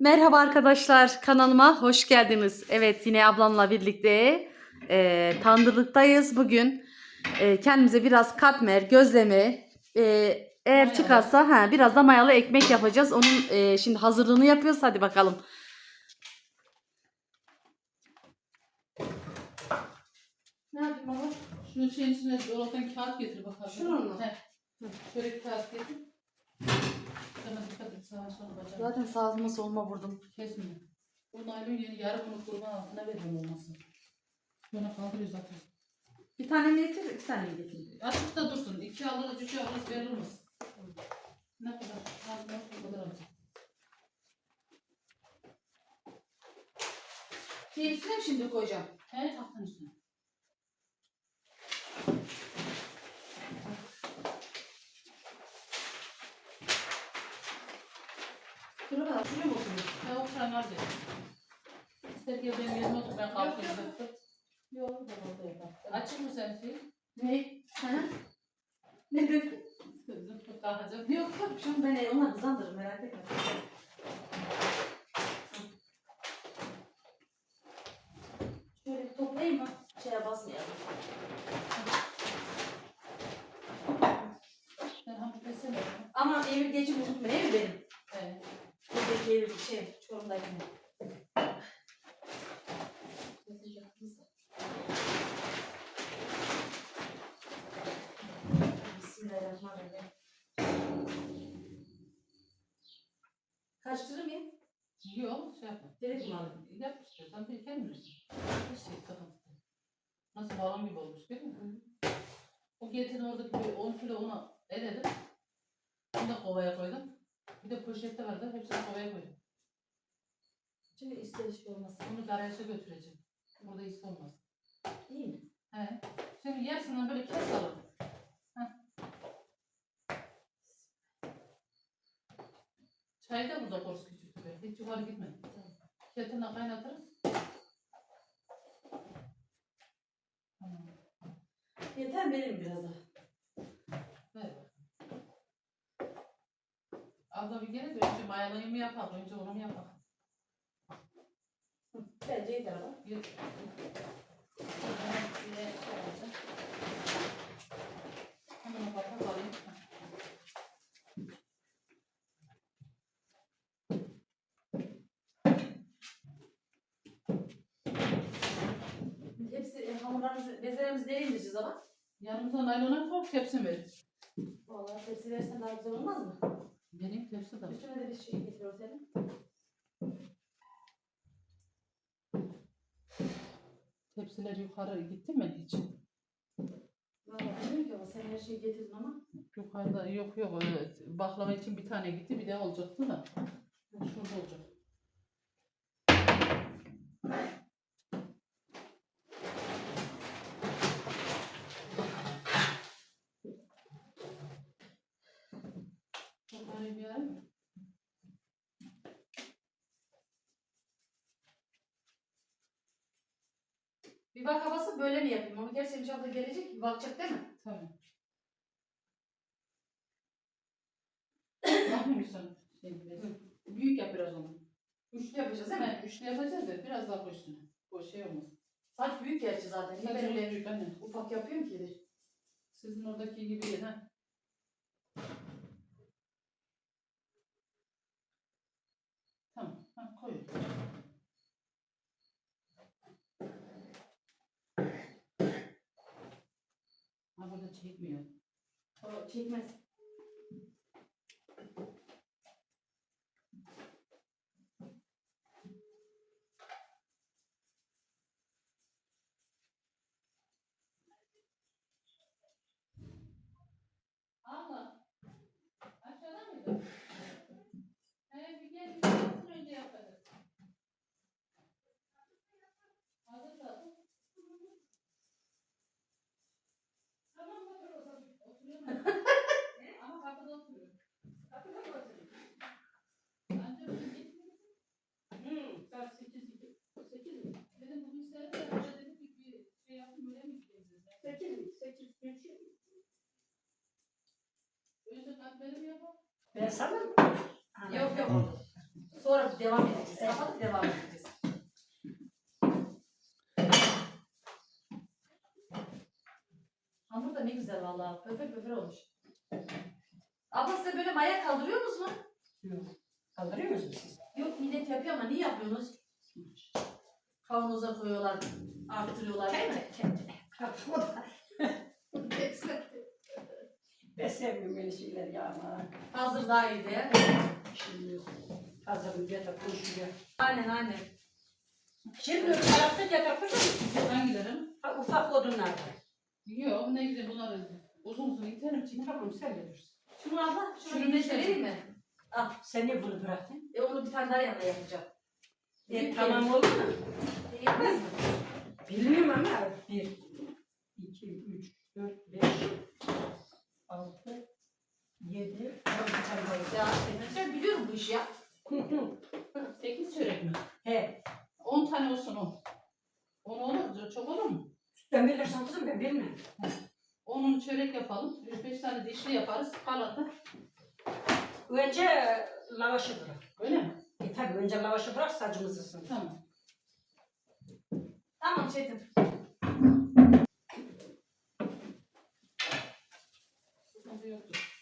Merhaba arkadaşlar kanalıma hoş geldiniz. Evet yine ablamla birlikte e, tandırlıktayız bugün. E, kendimize biraz katmer, gözleme e, eğer Mayalı. çıkarsa ha, biraz da mayalı ekmek yapacağız. Onun e, şimdi hazırlığını yapıyoruz. Hadi bakalım. Ne yapayım baba? Şunun şeyin içine dolaptan kağıt getir bakalım. Şunu mu? Şöyle kağıt getir. Sana dikkat et sağa sola. Zaten sağlıma soluma vurdum. Kesme. Bu naylon yeri yarı bunu kurban altına veririm olmasın. Sonra kaldırıyor zaten. Bir tane mi getir, iki tane mi getir? Açıkta dursun. İki alırız, üç alırız verir misin? Ne kadar? Ne kadar alacak? Şeyin üstüne mi şimdi koyacağım? He tahtın üstüne. Şuraya kadar, şuraya mı var diyor. İster gel benim yerime otur ben kalkıyorum. Yok ben. Açık mı sen şey? Ne? Ha? Ne dedin? Kızım kalkacak. Yok yok, şimdi ben ona kızandırırım merak etme. Şöyle toplayayım mı? Şeye basmayalım. Ben hamur kesene. Ama Emir geçip unutma değil mi benim? Evet. Buradaki Emir şey, Çorum'daki. Bismillahirrahmanirrahim. Karıştırır mıyım? Yok şey yapma. Direkt mi alayım? Yap işte. Sen bir kendin bilirsin. Hiç şey sıkıntı. değil. Nasıl balon gibi olmuş değil mi? O getirdim oradaki bir 10 kilo onu eledim. Bunu da kovaya koydum. Bir de poşette vardı. Hepsini kovaya koydum. Şimdi ister şey olmasın. Bunu garajda götüreceğim. Burada his olmaz. İyi mi? He. Şimdi yarısından böyle kes. Heh. Çayı da burada koyuz küçük. Hiç yukarı gitme. Ketine kaynatırız. Tamam. Yeter benim biraz daha. Ver da bir kere de önce mayalayı mı yapalım, önce onu mu yapalım? Bence yeter ama. Bir, Hemen bir de şey olacak. Hemen o kapağı alayım. Hepsi e, hamurlarımızı, bezelerimizi nereye indireceğiz ama? Yanımıza naylona koy, tepsi verin. Vallahi tepsi verirsen daha güzel olmaz mı? Benim tepsi de var. Üstüne de bir şey getiriyoruz senin. Tepsiler yukarı gitti mi hiç? Vallahi bilmiyorum ki ama sen her şeyi getirdin ama. Yukarıda yok yok. Evet. Baklava için bir tane gitti, bir de olacaktı da. Şurada olacak. Bir bak havası böyle mi yapayım? Ama gerçi Emre abla gelecek bakacak değil mi? Tabii. Bakmıyorsun. Şey. Büyük yap biraz onu. Üçlü yapacağız değil mi? Üçlü yapacağız ya biraz daha üstüne. O şey olmaz. Saç büyük gerçi zaten. Niye ben öyle büyük anne. ufak yapıyorum ki? Sizin oradaki gibi değil ha. Tamam. Ha, koy. Ha burada çekmiyor. O çekmez. Abla. Aşağıda mıydı? He bir gel bir gel önce yaparız. Hazır zaten. Tamam otur o zaman. Oturuyorum. He, Ama kapıda oturuyorum. Kapıda mı oturuyorum? Anca bugün gitmiyorsun. Hmm. Saat sekiz gibi. Sekiz mi? Dedim bugün isterim de hoca dedim ki bir şey yapayım öyle mi gideceğiz? Sekiz mi? Sekiz. Üç. Önce katmerimi yapalım. Ben sanırım. Yok, yok. Sonra devam edeceğiz. Kapatıp devam edeceğiz. Hamur da ne güzel vallahi. Pöfür pöfür olmuş. Abla size böyle maya kaldırıyor musunuz? Yok. Kaldırıyor musunuz siz? Yok millet yapıyor ama niye yapıyorsunuz? Kavanoza koyuyorlar, arttırıyorlar değil mi? Kendine. Kalkma. Ben sevmiyorum böyle şeyler ya ama. Hazır daha iyi diye. Şimdi yok. Hazır yatak konuşuyor. Aynen aynen. Şimdi öbür tarafta yatak koşuyor. Hangilerim? Ha, ufak odunlar. Yok ne güzel bunlar uzun uzun giderim için. Tamam sen bilirsin. Şunu abla, şunu Şunu bir vereyim mi? Al sen niye bunu bıraktın? E onu bir tane daha yanına yapacağım. E, tamam oldu mu? Yetmez mi? Bilmiyorum ama. Bir, iki, üç, dört, beş, altı, yedi, on bir tane daha oldu. Ya ben biliyorum bu işi ya. 8 çörek mi? He. 10 tane olsun o. 10 olur çok olur mu? Sen bilirsin kızım ben bilmem. Onun çörek yapalım. 3-5 tane dişli yaparız. Kalan da Önce lavaşı bırak. öyle mi? E tabi önce lavaşı bırak sacımız ısın. Tamam. Tamam Çetin. Sıkıntı yoktur.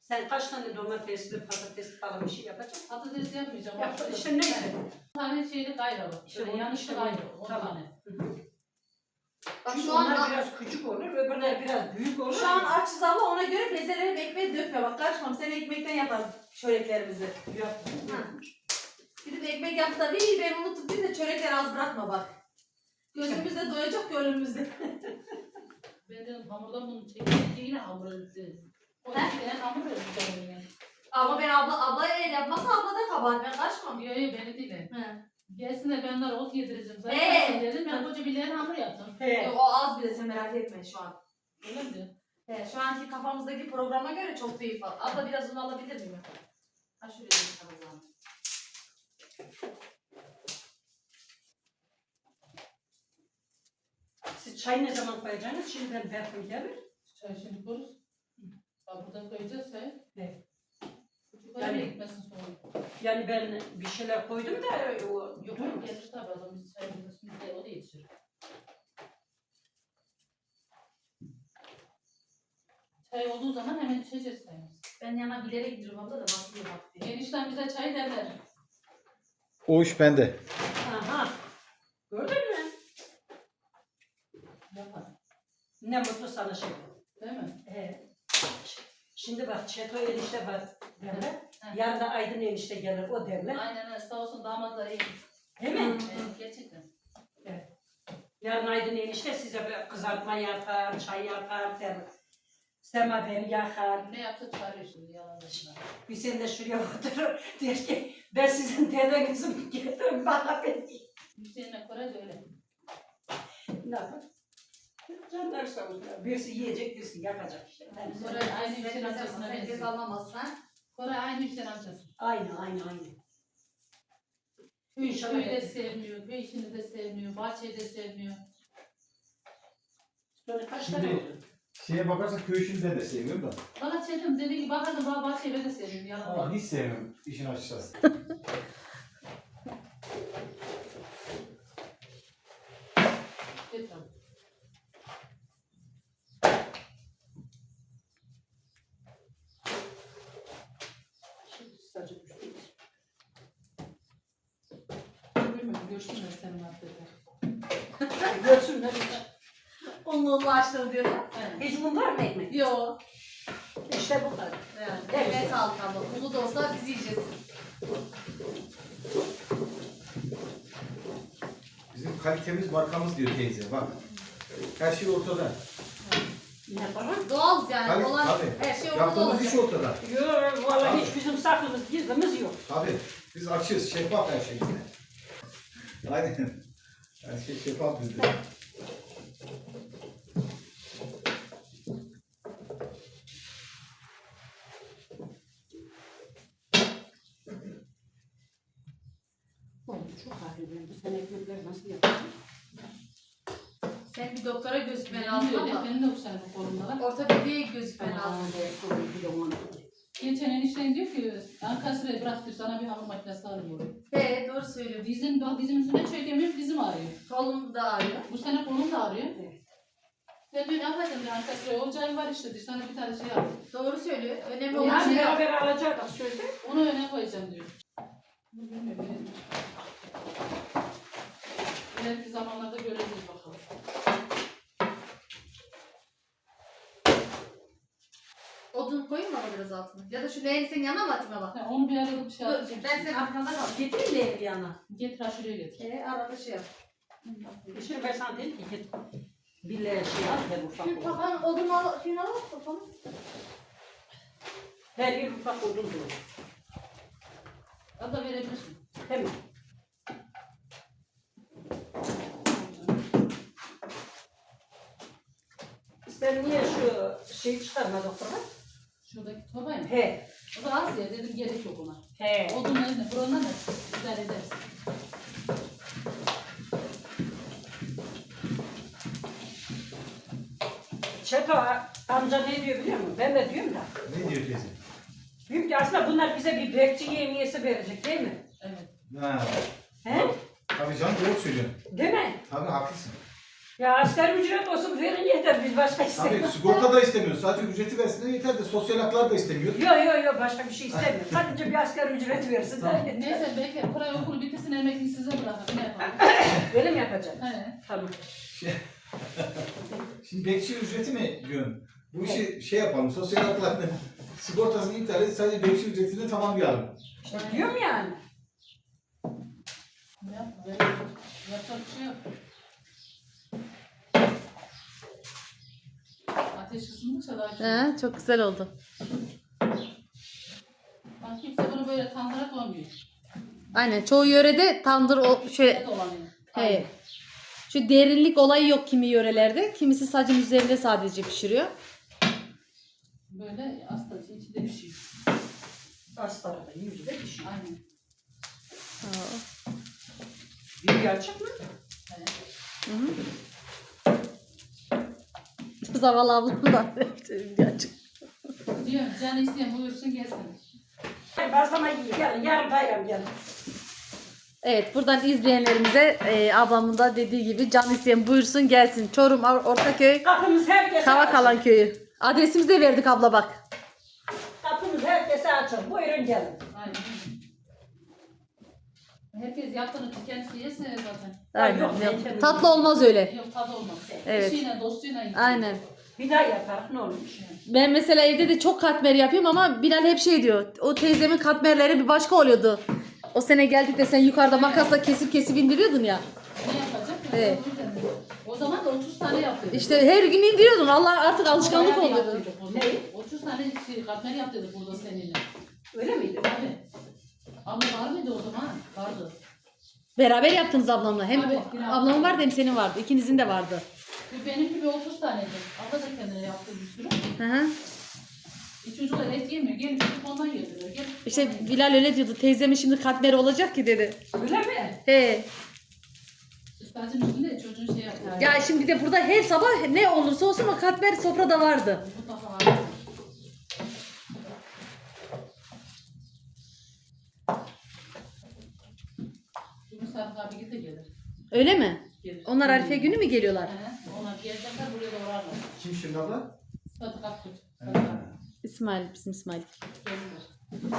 Sen kaç tane domatesli, patatesli falan bir şey yapacaksın? Patates yapmayacağım. Yap, işte neyse. Bir tane şeyli gayralı. İşte Şöyle onun yanlışlı işte. 10 Tamam. tane. Bak Çünkü şu an onlar biraz küçük olur, öbürler biraz büyük olur. şu an açız abla ona göre bezeleri ekmeğe dökme. Bak karışmam. Sen ekmekten yaparız çöreklerimizi. Yok. Ha. De ekmek yap da bir ben unutup bir de çörekleri az bırakma bak. Gözümüzde doyacak gönlümüzde. Ben dedim hamurdan bunu çekip yine hamur öldü. O yüzden hamur öldü. Ama ben abla ablaya el yapmazsa abla da kabahat. Ben karışmam. Yok yok beni değil. He. Gelsin de ben onlara ot yedireceğim. Zaten Ee? dedim ben koca bir leğen hamur yaptım. He. O az bile sen merak etme şu an. Öyle mi? He, şu anki kafamızdaki programa göre çok büyük var. Abla biraz un alabilir miyim? Ha şuraya bir sana zahmet. Siz çay ne zaman koyacaksınız? Şimdiden Berfin gelir. Çay şimdi koyarız. Ha buradan koyacağız çay. Evet. Çocuklara yani, gitmesin sonra. Yani ben bir şeyler koydum da o Yok yok gelir tabii adam biz çayımızı şimdi de o da yetişir. Çay olduğu zaman hemen içeceğiz çayımızı. Ben yana bilerek gidiyorum abla da nasıl yapmak diye. Enişten bize çay derler. O iş bende. Aha. Gördün mü? Yapar. Ne mutlu sana şey. Değil mi? He. Şimdi bak Çeto enişte var derler. Yarın da Aydın enişte gelir o derler. Aynen öyle. Sağ olsun damatlar iyi. Değil mi? Evet, gerçekten. Yarın Aydın enişte size bir kızartma yapar, çay yapar derler. Semaver yakar. Ne yapsa çağırıyor şimdi yalan başına. Bir sen de şuraya oturur. Der ki ben sizin dedenizim gelirim bana beni. Hüseyin'le Kore de öyle. Ne yapar? Canlar sağ olsun. Birisi yiyecek, birisi yakacak işte. Yani Kore aynı Hüseyin amcasına Herkes benziyor. Kore aynı Hüseyin amcası. Aynı, aynı, aynı. Köyü İnşallah. de sevmiyor, köy işini de sevmiyor, bahçeyi de sevmiyor. Sonra kaç Şimdi- tane oldu? Şeye bakarsan köy işini ben de sevmiyorum da. Bana Çetin dedi ki bakardım bana bahçeyi ben de sevmiyorum. Yalan Ama hiç sevmiyorum işin açıkçası. Getir abi. Şimdi sadece üstü. Bilmiyorum, görsünler senin hakkında. Görsünler. Onunla açtım diyor. Hiç mum var mı ekmek? Yo. İşte bu kadar. Yani. Evet. Eline sağlık abla. Bunu da olsa biz yiyeceğiz. Bizim kalitemiz markamız diyor teyze bak. Her şey ortada. Ne falan? Doğalız yani. Tabii, Olan tabii. her şey orada Yaptığımız olacak. iş ortada. Yok vallahi hiç bizim saklımız gizlimiz yok. Tabii. Biz açığız. Şeffaf her şey bizde. Aynen. Her şey şeffaf bizde. Çok ağrıyor. Bu sene nasıl yapacağım? Sen bir doktora gözükmen lazım ama benim de bu sene bu kolumda var. ortopediye gözükmen lazım. De onu. Geçen enişten diyor ki Ankara'ya bırak diyor sana bir hamur makinesi diyor. He doğru söylüyor. Dizim, bak dizim üstüne çökemiyorum dizim ağrıyor. Kolum da ağrıyor. Bu sene kolum da ağrıyor. Evet. Sen diyor ne yapacaksın diyor Ankara'ya olacağın var işte diyor sana bir tane şey al. Doğru söylüyor. Önemli olan Yani şey yap. beraber alacaktık sözde. Onu öne koyacağım diyor. Bilmiyorum. İleriki zamanlarda göreceğiz bakalım. Odun biraz altına? Ya da şu leğeni senin yanına mı atayım bak? Ha, onu bir arada bir şey Dur, yapacağım. ben senin arkanda kal. Getireyim leğeni bir yana. Getir ha şuraya getir. Ee, arada şey yap. Şimdi ben sana dedim ki git bir leğen şey al ve ufak Şu odun. kafanın odun al, şunu al kafanı. Her bir ufak odun dolu. Al da verebilirsin. Hemen. Sen niye şu şeyi çıkarmadın fırına? Şuradaki tobayı mı? He. O da az ya dedim gerek yok ona. He. Odunlarını buranın da idare edersin. Çeto amca ne diyor biliyor musun? Ben de diyorum da. Ne diyor teyze? Diyorum ki aslında bunlar bize bir bekçi yemiyesi verecek değil mi? Evet. Ha. He? Tabii canım doğru söylüyorsun. Değil mi? Tabii haklısın. Ya asgari ücret olsun verin yeter biz başka Tabii istemiyoruz. sigorta da istemiyoruz. Sadece ücreti versinler yeter de sosyal haklar da istemiyoruz. Yok yok yok başka bir şey istemiyoruz. Sadece bir asgari ücret versin. Tamam. Neyse bekle. Kuray okulu bitirsin emekliyi size bırakın. Ne yapalım? Öyle mi yapacaksın? He. Tamam. Şimdi bekçi ücreti mi diyorsun? Bu işi şey yapalım, sosyal haklarını, sigortasını iptal et, sadece bekçi ücretini tamamlayalım. İşte diyorum yani. Ne yap? Böyle yapacak bir şey yok. Ateş ısındıkça daha güzel. He, çok güzel oldu. Bak kimse bunu böyle tandıra koymuyor. Aynen çoğu yörede tandır o şöyle dolanıyor. he. Şu derinlik olayı yok kimi yörelerde. Kimisi sacın üzerinde sadece pişiriyor. Böyle aslında içi de pişiyor. Astarada yüzde bir şey. Aynen. Bir açık mı? He. Hı hı. Zavallı ablam da gerçek. Diyor can isteyen buyursun gelsin. Bazlama iyi. Yarın, bayram gel. Evet buradan izleyenlerimize e, ablamın da dediği gibi can isteyen buyursun gelsin. Çorum Or- Ortaköy Kapımız herkese Kavak açık. Alan köyü. Adresimizi de verdik abla bak. Kapımız herkese açık. Buyurun gelin. Aynen. Herkes yaptığını kendisi yesin zaten. Aynen. yok, yok. Tatlı olmaz öyle. Yok tadı olmaz. Evet. Eşiyle dostuyla yiyecek. Aynen. Bir daha yaparız ne olmuş? Ben mesela evde de çok katmer yapıyorum ama Bilal hep şey diyor. O teyzemin katmerleri bir başka oluyordu. O sene geldik de sen yukarıda makasla kesip kesip indiriyordun ya. Ne yapacak? Evet. O zaman da 30 tane yapıyorduk. İşte her gün indiriyordun. Allah artık alışkanlık Bayağı bir oldu. o zaman. 30 tane şey, katmer yapıyorduk burada seninle. Öyle miydi? Tabii. Abla var mıydı o zaman? Vardı. Beraber yaptınız ablamla. Hem Evet, ablamın vardı hem senin vardı. İkinizin de vardı. Ve Benim gibi 30 taneydi. Abla da kendine yaptı bir sürü. Hı hı. E çocuklar et yemiyor. Gelin çocuk ondan yediriyor. Gel. İşte Bilal öyle diyordu. Teyzemin şimdi katmeri olacak ki dedi. Öyle mi? He. Üstadın üstünde çocuğun şey yaptı. Ya şimdi bir de burada her sabah ne olursa olsun o katmer sofrada vardı. Mutlaka vardı. Yunus Arif abi git de gelir. Öyle mi? Gelir. Onlar Arife günü mü geliyorlar? He, onlar gelecekler buraya doğrarlar. Kim şimdi abla? Sadık abi. İsmail, bizim İsmail. Gelirler.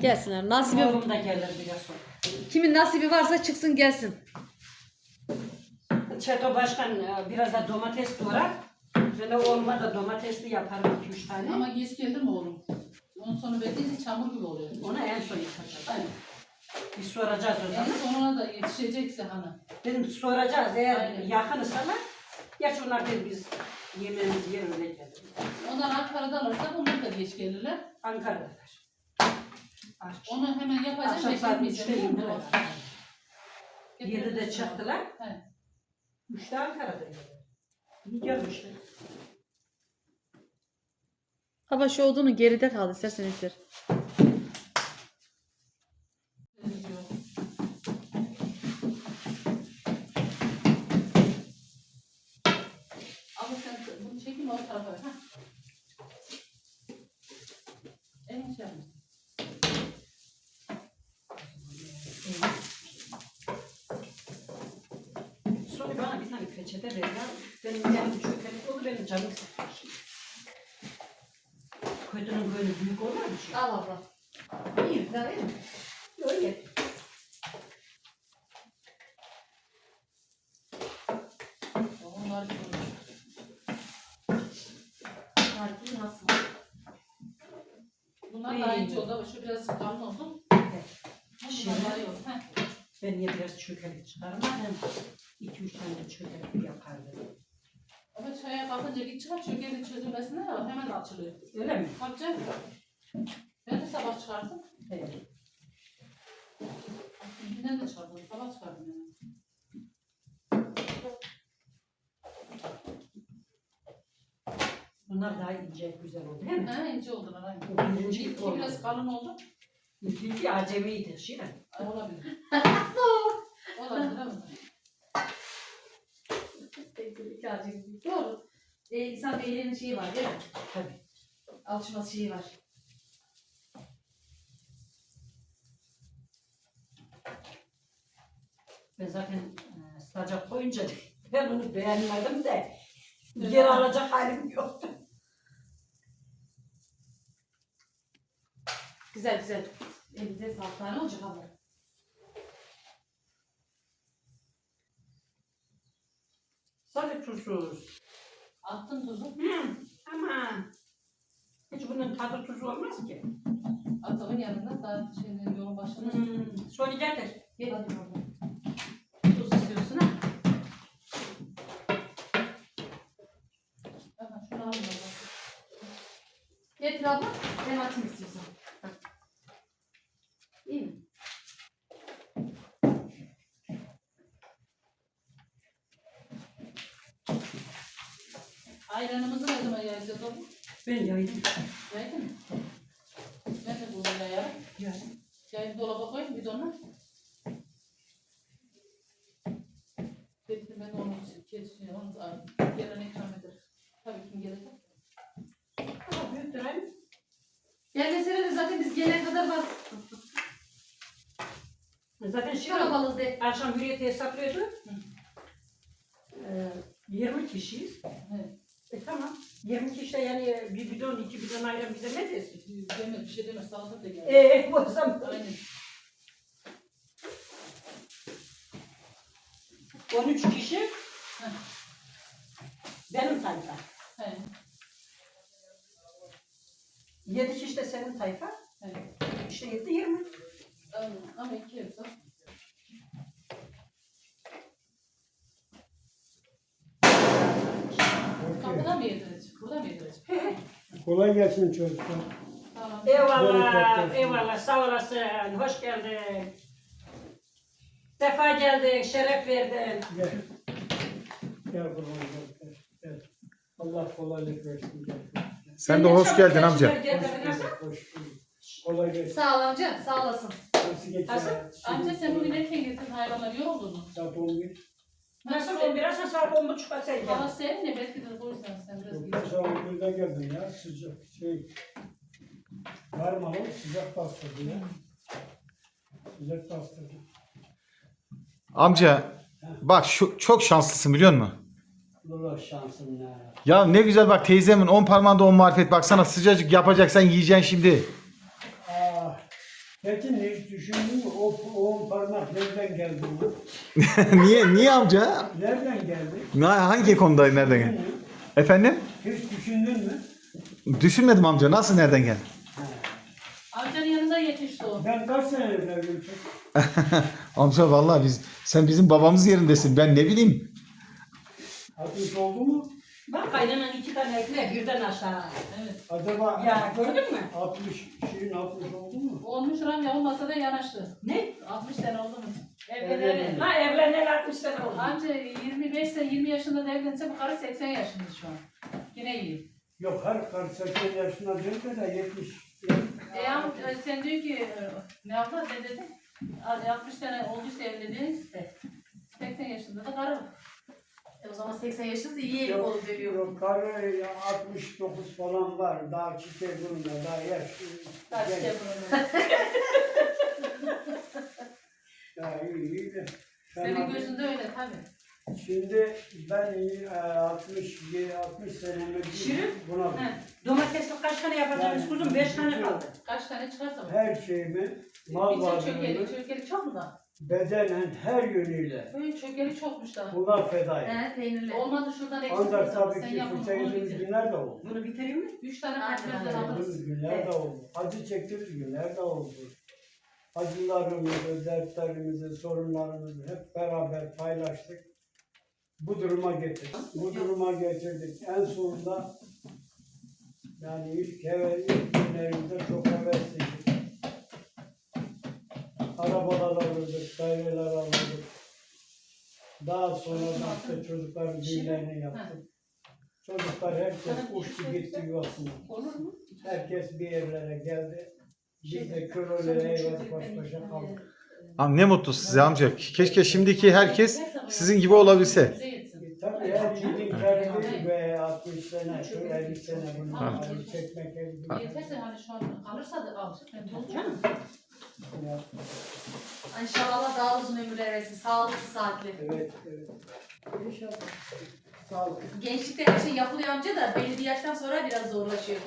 Gelsinler. Nasibi, Oğlum da gelir biraz sonra. kimin nasibi varsa çıksın gelsin. Çeto Başkan e, biraz da domates doğrar. Ben de oğluma da domatesli yaparım 2-3 tane. Ama geç geldi mi oğlum? Onun sonu bekleyince çamur gibi oluyor. Ona en son yapacağız. Aynen. Biz soracağız o En zaman. sonuna da yetişecekse hani. Dedim soracağız eğer Aynen. yakın sana. Gerçi onlar dedi biz yemeğimizi yer öyle geliriz. Onlar Ankara'da alırsak onlar da geç gelirler. Ankara'dalar. Aç. Onu hemen yapacağım. Akşam saat beklemeyeceğim. üçte Değil mi? yediler. Evet. Yedide çıktılar. He. Üçte Ankara'daydı. İyi gelmişler. Baba şu odunu geride kaldı. İstersen ittir. Ama sen bunu çekme o tarafa. Ha. En şey tane peçete ver ya. Benim yanım çökelik oldu benim canım sıkıyor. Kötünün böyle büyük olmaz mı? şey? Al abla. İyi güzel değil mi? Öyle. Onlar gibi olmuş. Harbi nasıl? Bunlar daha ince oldu. Şu biraz kalın oldu. Bunlar daha iyi oldu. Heh. Ben niye biraz çökelik çıkarmadım? İki üç tane de çökelik yapardım. Ama çaya kalkınca git çıkar çökeğin çözülmesine ya hemen açılıyor. Öyle mi? Tabii canım. Ben de sabah çıkardım. Evet. Günden de çıkardım. Sabah çıkardım yani. Bunlar daha ince güzel oldu değil mi? Ha ince oldular aynı. O birinci İlk oldu. biraz kalın oldu. İlki acemiydi. Ay, olabilir. olabilir ama. Doğru. Ee, İhsan Beylerin şeyi var değil mi? Tabii. Alışması şeyi var. Ben zaten e, sacak koyunca ben onu beğenmedim de geri alacak halim yoktu. Güzel güzel. Elinize sağlık. Tane olacak abla. Sadece tuzsuz. Attım tuzu. Hmm, aman. Hiç bunun tadı tuzu olmaz ki. Atımın yanında daha şimdi yolun başında. Hmm. Sonra getir. Gel hadi abla. Getir abla. Ben atayım istiyorsan. İyi mi? Ayranımızı ne zaman yayacağız oğlum? Ben yaydım. Yaydın mı? Ben de bunu yayarım. Yaydım. Yayıp dolaba koyayım bidonla. Getirdim ben onu kesişini, onu da gelen ikram eder. Tabii kim gelecek? Ama büyüktür aynı. Gelmesene de zaten biz gelene kadar bas. Zaten şey Kalabalığız de. Akşam hürriyeti hesaplıyordu. Ee, 20 kişiyiz. Evet. E tamam. 20 kişi de yani bir bidon, iki bidon ayran bize ne desin? Demez, bir şey demez, salata da geldi. Eee o zaman Aynen. 13 kişi benim tayfa. He, 7 kişi de senin tayfa. he. İşte 7 20. Aynen. Ama iki yapsa. Kapıda mı yedirecek? Burada mı yedirecek? Kolay gelsin çocuklar. Tamam. Eyvallah, eyvallah. Sağ olasın. Hoş geldin. Sefa geldin, şeref verdin. Gel. Gel kurban gel. Gel. Allah kolaylık versin. Gel. Sen de hoş geldin amca. Hoş bulduk. Hoş bulduk. Kolay gelsin. Sağ ol amca. Sağ olasın. Nasıl? Nasıl? Amca sen bugün erken getirdin hayvanlar yoruldun mu? Saat 11. Nasıl on biraz da saat on buçukta sen gel. serin ya belki de o yüzden sen biraz geç. sonra 11'de geldim ya. Sıcak şey. Var mı o? Sıcak bastırdı ya. Sıcak bastırdı. Amca bak şu çok şanslısın biliyor musun? Şansın ya. Ya ne güzel bak teyzemin 10 parmağında 10 marifet baksana sıcacık yapacaksan yiyeceksin şimdi. Ah. Peki hiç düşündün mü? O, o parmak nereden geldi bu? niye niye amca? Nereden geldi? Ne, hangi konuda nereden geldi? Efendim? Hiç düşündün mü? Düşünmedim amca nasıl nereden geldi? Amcanın yanında yetişti o. Ben kaç sene evlendim? Amca vallahi biz sen bizim babamız yerindesin ben ne bileyim. 60 oldu mu? Bak kaynanan iki tane ekmek birden aşağı. Evet. Acaba Ya gördün mü? 60, şeyin 60 oldu mu? Olmuş Ramya olmasa da yanaştı. Ne? 60 sene oldu mu? Evleneli. Evleneli. Ha evleneli 60 sene oldu. Anca 25 sene 20 yaşında da evlense bu karı 80 yaşında şu an. Yine iyi. Yok her karı 80 yaşına değil de 70. E ama e, sen diyor ki e, ne abla ne dedin? A- 60 sene olduysa evlendiniz de 80 yaşında da karı. E o zaman 80 yaşınız iyi Yok, olur diyor. yok karı ya 69 falan var. Daha çiçek durumda, daha yaş. Kaç genç. bunu. Daha iyi iyi de. Senin Fena, gözünde öyle tabii. Şimdi ben e, 60 60 senemi Şirin? buna He. Domatesli kaç tane yapacağız kuzum? Beş tane kaldı. Kaç tane çıkarsa bak. her şeyimi, mal çökeli, varlığımı çökeli çok mu da? Bedenen her yönüyle Böyle çökeli çokmuş da. buna feda ettim. He peynirli. Olmadı şuradan eksik. Ancak Sen tabii ki yap onu, fırça onu yediğimiz bitir. günler de oldu. Bunu bitireyim mi? Üç tane Aynen, katmerden aynen. alırız. Günler de oldu. Acı çektiğimiz günler de oldu. Acılarımızı, dertlerimizi, sorunlarımızı hep beraber paylaştık. Bu duruma getirdik. Bu duruma getirdik. En sonunda yani ilk, heve, ilk günlerimizde çok hevesliydik. Arabalar alırdık, daireler alırdık. Daha sonra da işte çocukların düğünlerini yaptık. Çocuklar herkes uçtu gitti yuvasına. Olur mu? Herkes bir yerlere geldi. Biz de körölere eyvaz baş başa kaldık. Am ne mutlu size amca. Keşke şimdiki herkes sizin gibi olabilse. E, Tabii her yiğidin kendi ve 60 sene, şu 50 sene acı çekmek. Yeterse hani şu an kalırsa da alacak. Ben dolacağım. İnşallah Allah daha uzun ömürler versin. Sağlıklı saatli. Evet, evet. İnşallah. Sağ olun. Gençlikte her şey yapılıyor amca da belli bir yaştan sonra biraz zorlaşıyor.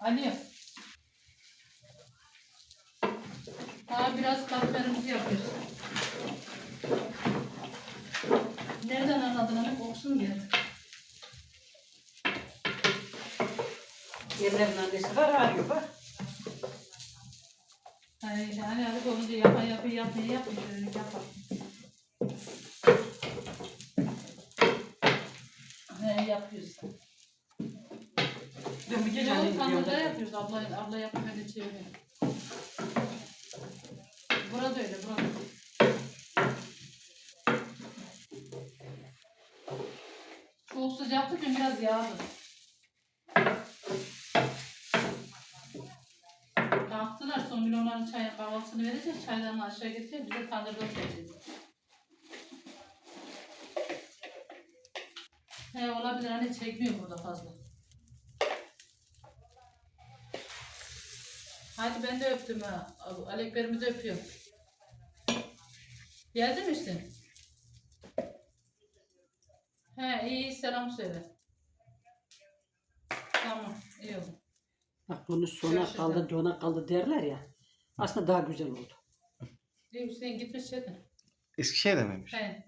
Ali. Daha biraz katmerimizi yapıyoruz. Nereden anladın hani kokusu mu geldi? Yerlerin annesi var arıyor bak. Hani, hani Ali olunca yapan yapıyor yapmayı yapmıyor. Öyle yapar. Ne yapıyorsun? Dün bir gece tanrıda diyordu. yapıyoruz. Abla, abla yapıyor öyle çeviriyor. Burada öyle, burada. Çok sıcaktı dün biraz yağdı. Kalktılar son gün onların çay kahvaltısını vereceğiz. Çaylarını aşağı getireceğiz. Bir de tandırda oturacağız. He olabilir hani çekmiyor burada fazla. Hadi ben de öptüm ha. Alekberimi de öpüyorum. Geldi mi Hüseyin? He iyi selam söyle. Tamam iyi oldu. Bak bunu sona Görüşürüz. kaldı, dona kaldı derler ya. Aslında daha güzel oldu. İyi Hüseyin gitmiş Çetin. Eskişehir'de miymiş? He.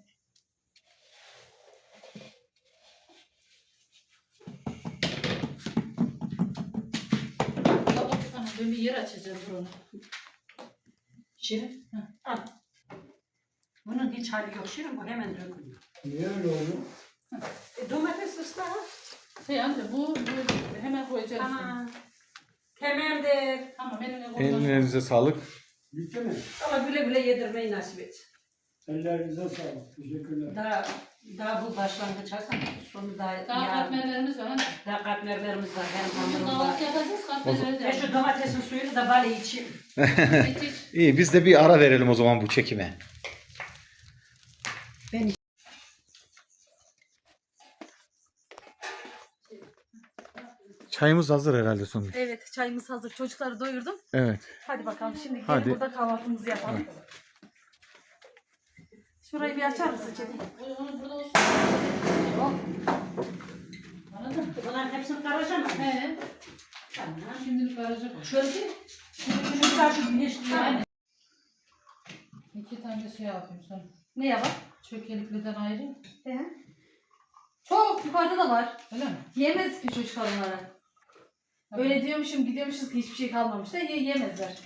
Tamam, tamam, ben bir yer açacağım buranı. Şirin, al. Bunun hiç hali yok Şirin, bu hemen dökülüyor. Niye öyle oldu? E, domates ıslah. Şey amca bu, bu hemen koyacağız. Tamam. Tamamdır. Tamam koyacağım. Ellerinize sağlık. Bitti mi? Allah güle güle yedirmeyi nasip et. Ellerinize sağlık. Teşekkürler. Daha, daha bu başlangıç Hasan. Sonu daha, Daha yarın. katmerlerimiz var. Hani. Daha katmerlerimiz var. Hem hamurumuz var. kahvaltı yapacağız. Katmerleri de Ve şu domatesin suyunu da bari içeyim. İyi biz de bir ara verelim o zaman bu çekime. Çayımız hazır herhalde Songül. Evet çayımız hazır. Çocukları doyurdum. Evet. Hadi bakalım şimdi gelin Hadi. burada kahvaltımızı yapalım. Şurayı bir açar mısın Çetin? Burada olsun. Oh. Anladın mı? bunların hepsini karacağım mı? He. Tamam. Şimdilik garajı koy. Şöyle ki, şimdi şu Yani. İki tane de şey yapayım sana. Ne yapalım? Çökelikliden ayrı. He. Çok yukarıda da var. Öyle mi? Yemez ki çocuklar onları. Öyle diyormuşum gidiyormuşuz ki hiçbir şey kalmamış da ye yemezler.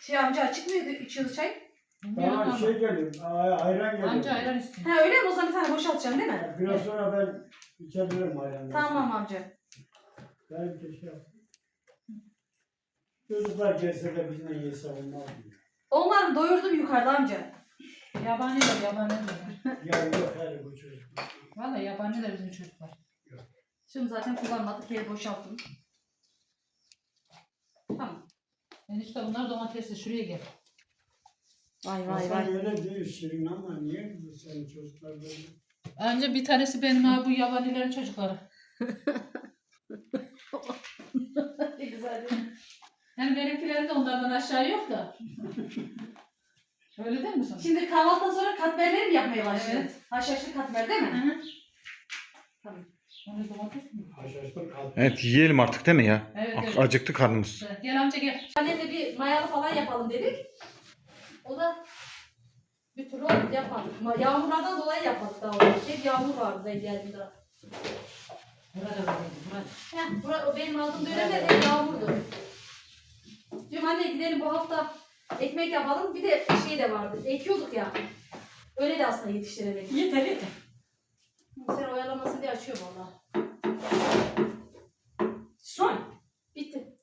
Şey amca açık mıydı içiyordu çay? Bilmiyorum Bana ama. şey geliyor, ay- ayran geliyor. Anca ayran istiyor. Ha öyle mi? O zaman bir tane boşaltacağım değil mi? Biraz sonra ben içebilirim ayranı. Tamam amca. Ben bir şey yapayım. Çocuklar gelse de bizimle yese olmaz mı? Onları doyurdum yukarıda amca. Yabaniler, yabaniler. Ya yok her bu çocuk. Valla yabaniler bizim çocuklar. Şunu zaten kullanmadık. Yeri boşalttım. Tamam. Enişte bunlar domatesli. Şuraya gel. Vay Hasan öyle değil Şirin ama niye bu senin çocuklar böyle? Anca bir tanesi benim ha bu yabanilerin çocukları. Ne güzel. değil mi? Yani benimkilerin de onlardan aşağı yok da. Öyle değil mi sana? Şimdi kahvaltıdan sonra katmerleri mi yapmaya başladın? Evet. Haşhaşlı katmer değil mi? Hı hı. Tamam. Onu domates mi? Haşhaşlı kaldı. Evet yiyelim artık değil mi ya? Evet, Ak- evet. Acıktı karnımız. Gel amca gel. Annemle bir mayalı falan yapalım dedik. O da bir türlü yapmadık. Ma- Yağmurlardan dolayı yapmadık daha doğrusu. Hep yağmur vardı ben geldiğimde. Burada öyleydi, burada. Heh, bura, o benim aldığım dönemde de yağmurdu. Diyorum anne gidelim bu hafta ekmek yapalım. Bir de şey de vardı. Ekiyorduk ya. Öyle de aslında yetiştiremedik. Yeter yeter. Sen oyalamasın diye açıyorum valla. Son. Bitti.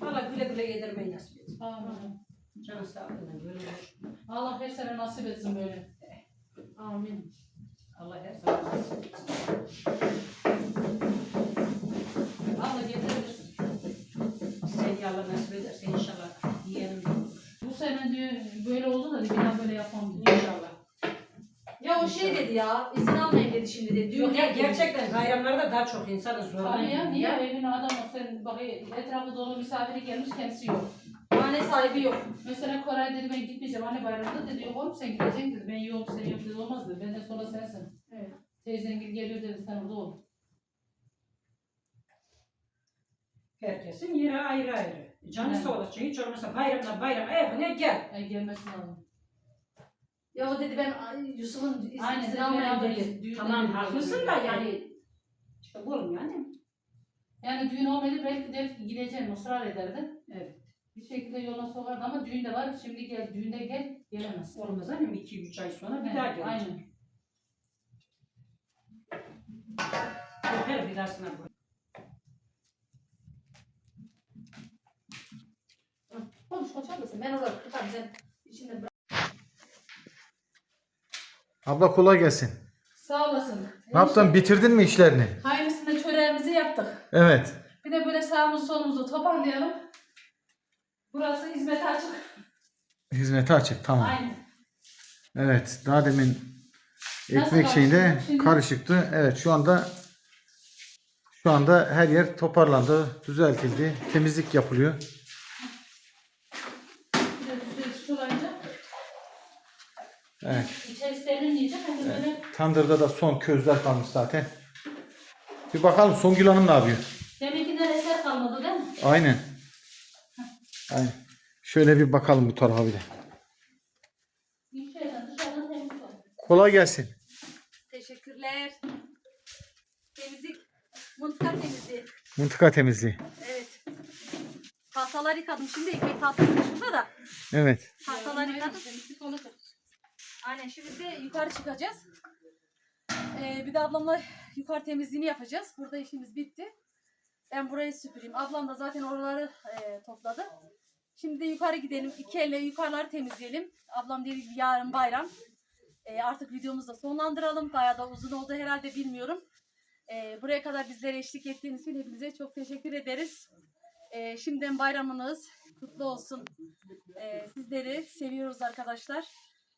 Valla güle güle yedirmeyi nasip etsin. Amin. Can sağlığına böyle olur. Allah her sene nasip etsin böyle. Amin. Allah her zaman nasip etsin. Allah getirebilirsin. Sen ya Allah nasip ederse inşallah yiyelim. Bu sene diyor böyle oldu da bir daha böyle yapmam diyor. İnşallah. Ya o şey dedi ya, izin almayın dedi şimdi dedi. Düğün Yok ya gerçekten bayramlarda daha çok insanın zoruna Tabii ya gidiyor niye ya. evine adam sen bak etrafı dolu misafiri gelmiş kendisi yok. Hane sahibi yok. Mesela Koray dedi ben gitmeyeceğim anne bayramda dedi yok oğlum sen gideceksin dedi ben yok sen yok dedi olmaz dedi benden sonra sensin. Evet. Teyzen gel geliyor dedi sen orada ol. Herkesin yeri ayrı ayrı. Canı Evet. sağ olsun. Hiç olmazsa bayramdan bayrama evine gel. Ay gelmesin lazım. Ya o dedi ben Yusuf'un Aynen izin dedi, almayın beraber düğün Tamam haklısın da yani. İşte oğlum yani. Yani düğün olmaydı belki der ki gideceğim ısrar ederdi. Evet. Bir şekilde yoluna sokardı ama düğün de var şimdi gel düğünde gel gelemez. Olmaz annem 2-3 ay sonra bir Evet, daha gelecek. Aynen. Her birazına bu. Konuş konuşar mısın? Ben orada tutarım sen içinde. Abla kolay gelsin. Sağ olasın. Ne yaptın? Bitirdin mi işlerini? Hayırlısıyla çöreğimizi yaptık. Evet. Bir de böyle sağımızı solumuzu toparlayalım. Burası hizmete açık. Hizmete açık. Tamam. Aynen. Evet. Daha demin Nasıl ekmek şeyinde karışıktı şimdi? karışıktı. Evet şu anda şu anda her yer toparlandı, düzeltildi. Temizlik yapılıyor. Bir de düzgün sulayınca Evet. içerisi serinleyecek. Hani böyle Tandırda da son közler kalmış zaten. Bir bakalım Songül Hanım ne yapıyor? deminkinden eser kalmadı değil mi? Aynen. Aynen. Şöyle bir bakalım bu tarafa bir de. İçeriden dışarıdan temiz. Kolay gelsin. Teşekkürler. Temizlik, mıntıka temizliği. Mıntıka temizliği. Evet. Tahtalar yıkadım. Şimdi ekmek tahtası şurada da. Evet. Tahtalar yıkadım. Aynen şimdi de yukarı çıkacağız. Ee, bir de ablamla yukarı temizliğini yapacağız. Burada işimiz bitti. Ben burayı süpüreyim. Ablam da zaten oraları e, topladı. Şimdi de yukarı gidelim. İki elle yukarıları temizleyelim. Ablam dedi yarın bayram. E, artık videomuzu da sonlandıralım. Bayağı da uzun oldu herhalde bilmiyorum. E, buraya kadar bizlere eşlik ettiğiniz için hepinize çok teşekkür ederiz. E, şimdiden bayramınız kutlu olsun. E, sizleri seviyoruz arkadaşlar.